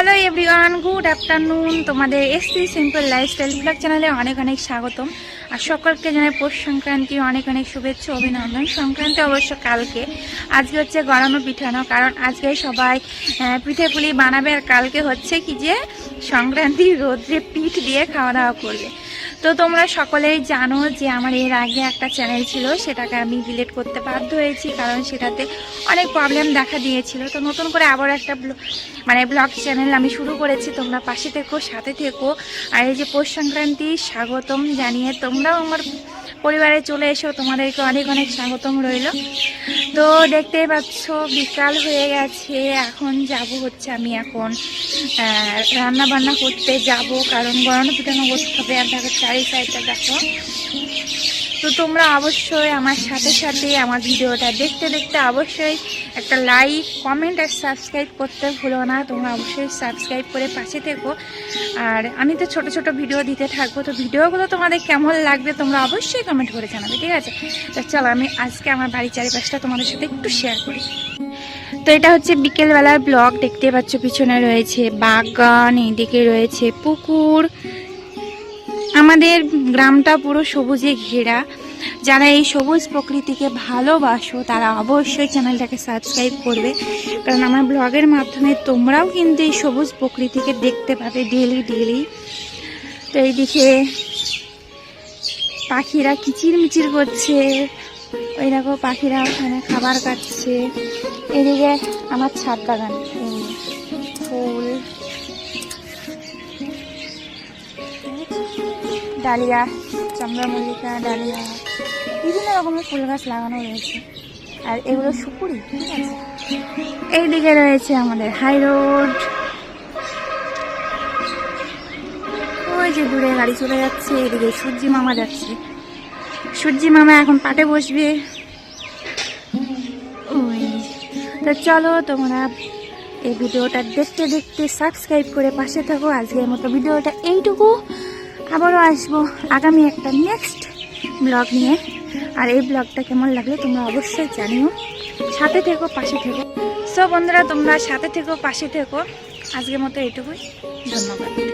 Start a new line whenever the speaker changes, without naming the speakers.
Hello everyone good afternoon তোমাদের SP simple lifestyle blog চ্যানেলে অনেক অনেক স্বাগতম। আর সকলকে জানাই পৌষ সংক্রান্তি, অনেক অনেক শুভেচ্ছা, অভিনন্দন। সংক্রান্তি অবশ্য কালকে। আজকে হচ্ছে গরমে পিঠানো কারণ আজকে সবাই পিঠে পুলি বানাবে। আর কালকে হচ্ছে কি যে সংক্রান্তি রোদ্রে পিঠ দিয়ে খাওয়া দাওয়া করবে। তো তোমরা সকলেই জানো যে আমার এর আগে একটা চ্যানেল ছিল, সেটাকে আমি ডিলেট করতে বাধ্য হয়েছি কারণ সেটাতে অনেক প্রবলেম দেখা দিয়েছিল। তো নতুন করে আবার একটা মানে ব্লগ চ্যানেল আমি শুরু করেছি, তোমরা পাশে থেকো, সাথে থেকো। আর এই যে পৌষ সংক্রান্তি, স্বাগতম জানিয়ে তোমরাও আমার পরিবারে চলে এসো, তোমাদেরকে অনেক অনেক স্বাগতম রইল। তো দেখতেই পাচ্ছ, বিকাল হয়ে গেছে, এখন যাব হচ্ছে আমি এখন রান্না বান্না করতে যাব, কারণ গরম পিঠানো বসতে হবে আর দেখো চারি সাইডটা দেখো। তো তোমরা অবশ্যই আমার সাথে সাথে আমার ভিডিওটা দেখতে দেখতে অবশ্যই একটা লাইক কমেন্ট আর সাবস্ক্রাইব করতে ভুলো না। তোমরা অবশ্যই সাবস্ক্রাইব করে পাশে থেকো। আর আমি তো ছোট ছোট ভিডিও দিতে থাকব, তো ভিডিওগুলো তোমাদের কেমন লাগবে তোমরা অবশ্যই কমেন্ট করে জানাবে, ঠিক আছে? তো চলো আমি আজকে আমার বাড়ির চারিপাশটা তোমাদের সাথে একটু শেয়ার করি। তো এটা হচ্ছে বিকেলবেলার ব্লগ দেখতে পাচ্ছ পিছনে রয়েছে বাগান এদিকে রয়েছে পুকুর। আমাদের গ্রামটা পুরো সবুজে ঘেরা। যারা এই সবুজ প্রকৃতিকে ভালোবাসো, তারা অবশ্যই চ্যানেলটাকে সাবস্ক্রাইব করবে। কারণ আমার ব্লগের মাধ্যমে তোমরাও কিন্তু এই সবুজ প্রকৃতিকে দেখতে পাবে ডেলি ডেলি তো এইদিকে পাখিরা কিচিরমিচির করছে। ওই দেখো পাখিরা ওখানে খাবার খাচ্ছে। এদিকে আমার ছাদ বাগান। ডালিয়া চন্দ্রমল্লিকা ডালিয়া, বিভিন্ন রকমের ফুল গাছ লাগানো রয়েছে। আর এগুলো সুপুরি, ঠিক আছে? এইদিকে রয়েছে আমাদের হাই রোড ওই যে দূরে গাড়ি চলে যাচ্ছে, এদিকে সূর্যি মামা যাচ্ছে। সূর্যি মামা এখন পাটে বসবে। ওই, তো চলো তোমরা এই ভিডিওটা দেখতে দেখতে সাবস্ক্রাইব করে পাশে থাকো। আজকের মতো ভিডিওটা এইটুকু। আবারও আসব আগামী একটা নেক্সট ব্লগ নিয়ে। আর এই ব্লগটা কেমন লাগল তোমরা অবশ্যই জানিও। সাথে থেকো, পাশে থেকো। সো বন্ধুরা, তোমরা সাথে থেকো, পাশে থেকো। আজকের মতো এটুকুই ধন্যবাদ।